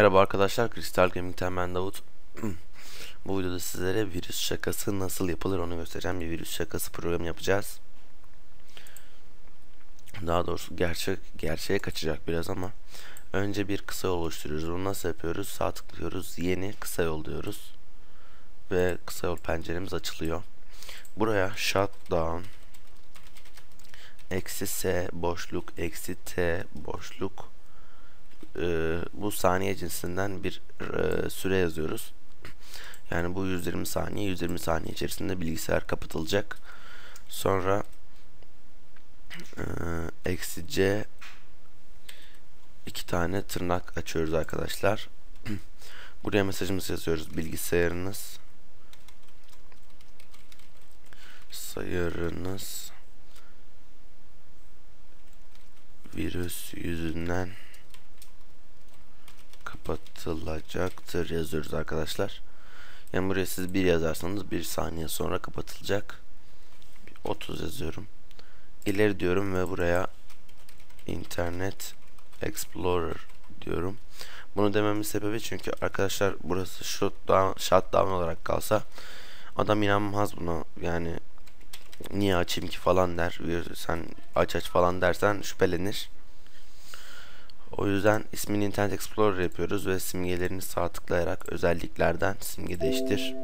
Merhaba arkadaşlar, Kristal Gaming'ten ben Davut. Bu videoda sizlere virüs şakası nasıl yapılır onu göstereceğim. Bir virüs şakası programı yapacağız. Daha doğrusu gerçek gerçeğe kaçacak biraz ama önce bir kısa yol oluşturuyoruz. Bunu nasıl yapıyoruz? Sağ tıklıyoruz, yeni kısa yol diyoruz ve kısa yol penceremiz açılıyor. Buraya shutdown eksi s boşluk eksi t boşluk e, bu saniye cinsinden bir e, süre yazıyoruz. Yani bu 120 saniye 120 saniye içerisinde bilgisayar kapatılacak. Sonra e, eksi c iki tane tırnak açıyoruz arkadaşlar. Buraya mesajımızı yazıyoruz. Bilgisayarınız sayarınız virüs yüzünden kapatılacaktır yazıyoruz arkadaşlar. Yani buraya siz bir yazarsanız bir saniye sonra kapatılacak. 30 yazıyorum. İleri diyorum ve buraya Internet Explorer diyorum. Bunu dememin sebebi çünkü arkadaşlar burası shutdown, shutdown olarak kalsa adam inanmaz buna. Yani niye açayım ki falan der. Sen aç aç falan dersen şüphelenir. O yüzden ismini Internet Explorer yapıyoruz ve simgelerini sağ tıklayarak özelliklerden simge değiştir.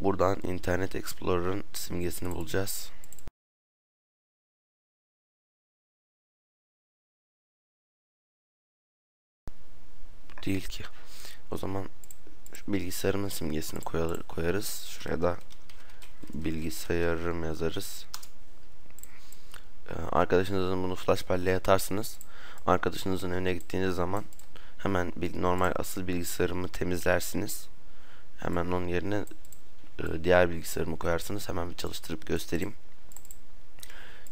Buradan Internet Explorer'ın simgesini bulacağız. Değil ki. O zaman bilgisayarımın simgesini koyarız. Şuraya da bilgisayarım yazarız. Ee, arkadaşınızın bunu flash belleğe atarsınız. Arkadaşınızın önüne gittiğiniz zaman hemen bir normal asıl bilgisayarımı temizlersiniz. Hemen onun yerine e, diğer bilgisayarımı koyarsınız. Hemen bir çalıştırıp göstereyim.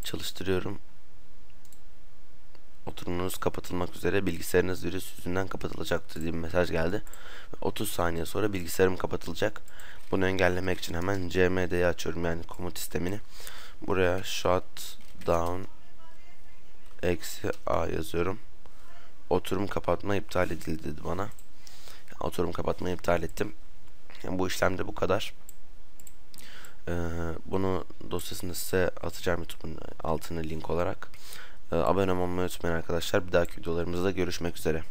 Çalıştırıyorum. Oturumunuz kapatılmak üzere bilgisayarınız virüs yüzünden kapatılacaktır diye bir mesaj geldi. 30 saniye sonra bilgisayarım kapatılacak. Bunu engellemek için hemen cmd'yi açıyorum yani komut sistemini. Buraya shut down eksi a yazıyorum. Oturum kapatma iptal edildi dedi bana. Oturum kapatma iptal ettim. Yani bu işlemde bu kadar. Ee, bunu dosyasını size atacağım YouTube'un altına link olarak. Ee, abone olmayı unutmayın arkadaşlar. Bir dahaki videolarımızda görüşmek üzere.